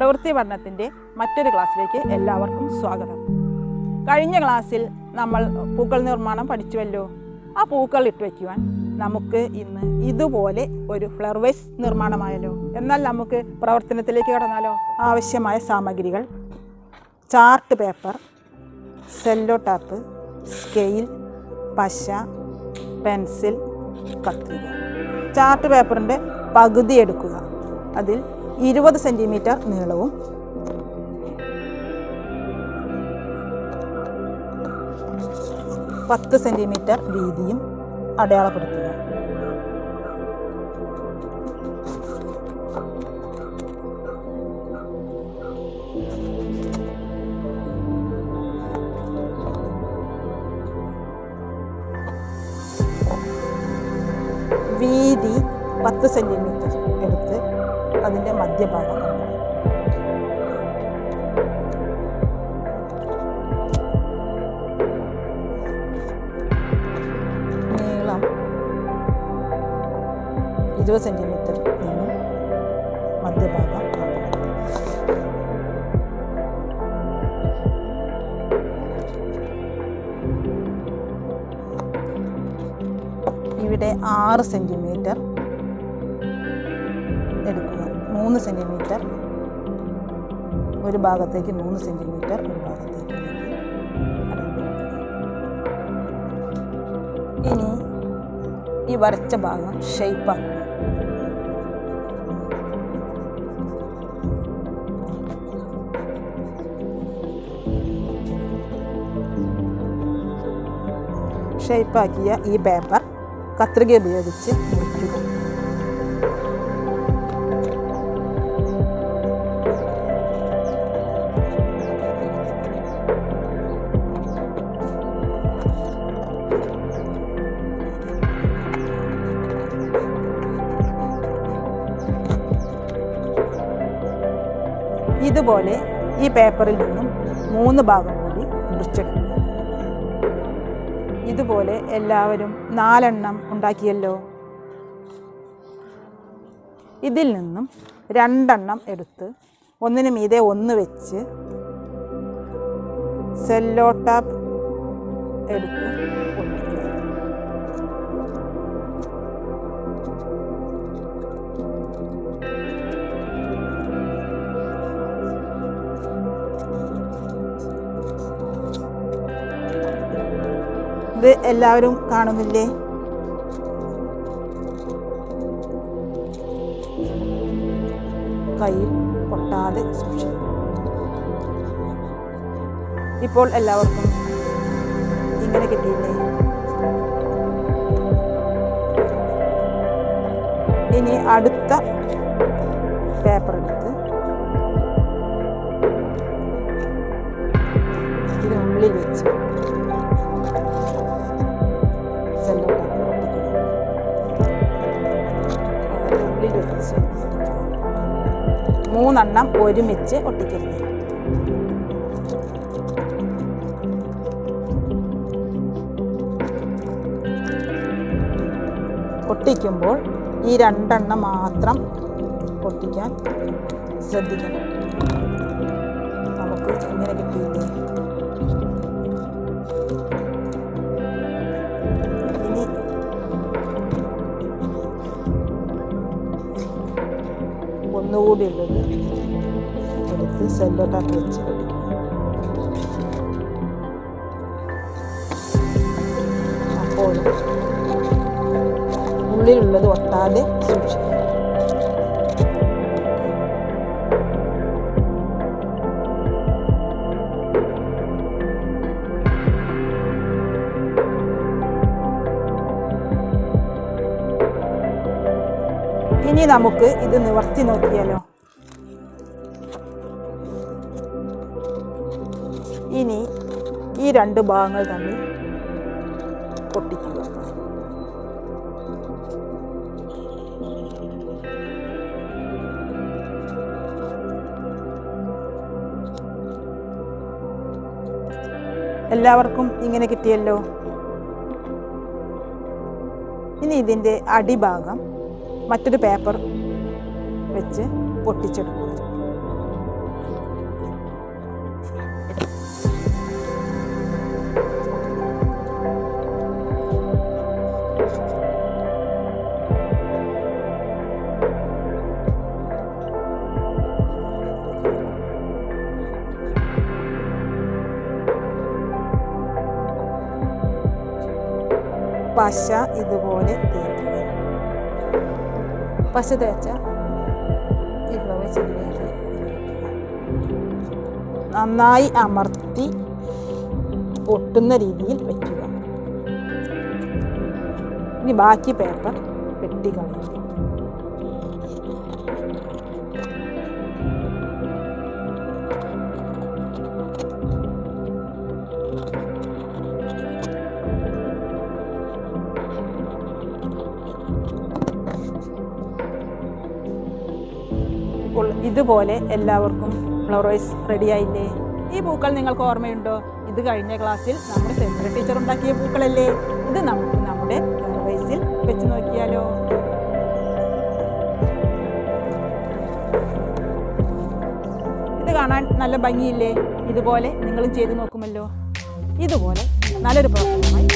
പ്രവൃത്തി പഠനത്തിന്റെ മറ്റൊരു ക്ലാസ്സിലേക്ക് എല്ലാവർക്കും സ്വാഗതം. കഴിഞ്ഞ ക്ലാസ്സിൽ നമ്മൾ പൂക്കൾ നിർമ്മാണം പഠിച്ചുവല്ലോ. ആ പൂക്കൾ ഇട്ട് വയ്ക്കുവാൻ നമുക്ക് ഇന്ന് ഇതുപോലെ ഒരു ഫ്ലവർവേസ് നിർമ്മാണമായല്ലോ. എന്നാൽ നമുക്ക് പ്രവർത്തനത്തിലേക്ക് കടന്നാലോ? ആവശ്യമായ സാമഗ്രികൾ chart paper cello tape scale പശ പെൻസിൽ കത്രിക. ചാർട്ട് പേപ്പറിന്റെ പകുതി എടുക്കുക. അതിൽ ഇരുപത് സെന്റിമീറ്റർ നീളവും പത്ത് സെന്റിമീറ്റർ വീതിയും അടയാളപ്പെടുത്തുക. വീതി പത്ത് സെന്റിമീറ്റർ എടുത്ത് അതിന്റെ മധ്യഭാഗം. നീളം ഇരുപത് സെന്റിമീറ്റർ മധ്യഭാഗം. ഇവിടെ ആറ് സെന്റിമീറ്റർ എടുക്കുക മൂന്ന് സെന്റിമീറ്റർ ഒരു ഭാഗത്തേക്ക് മൂന്ന് സെന്റിമീറ്റർ ഒരു ഭാഗത്തേക്ക് ഇനി ഈ വരച്ച ഭാഗം ഷെയ്പ്പാക്കുക ഷെയ്പ്പാക്കിയ ഈ പേപ്പർ കത്രിക ഉപയോഗിച്ച് മുറിക്കുക. ഇതുപോലെ ഈ പേപ്പറിൽ നിന്നും മൂന്ന് ഭാഗം കൂടി മുറിച്ചെടുക്കുക ഇതുപോലെ എല്ലാവരും നാലെണ്ണം ഉണ്ടാക്കിയല്ലോ. ഇതിൽ നിന്നും രണ്ടെണ്ണം എടുത്ത് ഒന്നിന് മീതെ ഒന്ന് വെച്ച് സെല്ലോ ടാപ്പ് എടുത്ത് ഇത് എല്ലാവരും കാണുന്നില്ലേ? കൈ പൊട്ടാതെ സൂക്ഷിക്കും. ഇപ്പോൾ എല്ലാവർക്കും ഇങ്ങനെ കിട്ടിയില്ലേ? ഇനി അടുത്ത പേപ്പർ എടുത്ത് അതിനുള്ളിൽ വെച്ച് മൂന്നെണ്ണം ഒരുമിച്ച് ഒട്ടിക്കരുത് ഒട്ടിക്കുമ്പോൾ ഈ രണ്ടെണ്ണം മാത്രം ഒട്ടിക്കാൻ ശ്രദ്ധിക്കണം. നമുക്ക് ഇങ്ങനെ കിട്ടിയില്ലേ ഒന്നുകൂടി ഉള്ളത് എടുത്ത് സെല്ലോ ടാപ്പ് വെച്ച് ഒട്ടിക്കുക. അപ്പോൾ ഉള്ളിലുള്ളത് ഒട്ടാതെ സൂക്ഷിക്കുക ഇനി നമുക്ക് ഇത് നിവർത്തി നോക്കിയാലോ? ഇനി ഈ രണ്ട് ഭാഗങ്ങൾ തമ്മിൽ പൊട്ടിക്കുക. എല്ലാവർക്കും ഇങ്ങനെ കിട്ടിയല്ലോ? ഇനി ഇതിന്റെ അടിഭാഗം മറ്റൊരു പേപ്പർ വെച്ച് പൊട്ടിച്ചെടുക്കുക പശ ഇതുപോലെ തീർക്കുക പശ തേച്ച ഇതിലേക്ക് ഇടുക. നന്നായി അമർത്തി പൊട്ടുന്ന രീതിയിൽ വയ്ക്കുക. ഇനി ബാക്കി പേപ്പർ വെട്ടി ഇതുപോലെ എല്ലാവർക്കും ഫ്ലവറേഴ്സ് റെഡിയായില്ലേ ഈ പൂക്കൾ നിങ്ങൾക്ക് ഓർമ്മയുണ്ടോ? ഇത് കഴിഞ്ഞ ക്ലാസ്സിൽ നമ്മുടെ സെൻട്രൽ ടീച്ചർ ഉണ്ടാക്കിയ പൂക്കളല്ലേ? ഇത് നമുക്ക് നമ്മുടെ ഫ്ലവറേഴ്സിൽ വെച്ച് നോക്കിയാലോ? ഇത് കാണാൻ നല്ല ഭംഗിയില്ലേ? ഇതുപോലെ നിങ്ങളും ചെയ്ത് നോക്കുമല്ലോ. ഇതുപോലെ നല്ലൊരു പ്രവർത്തനമായി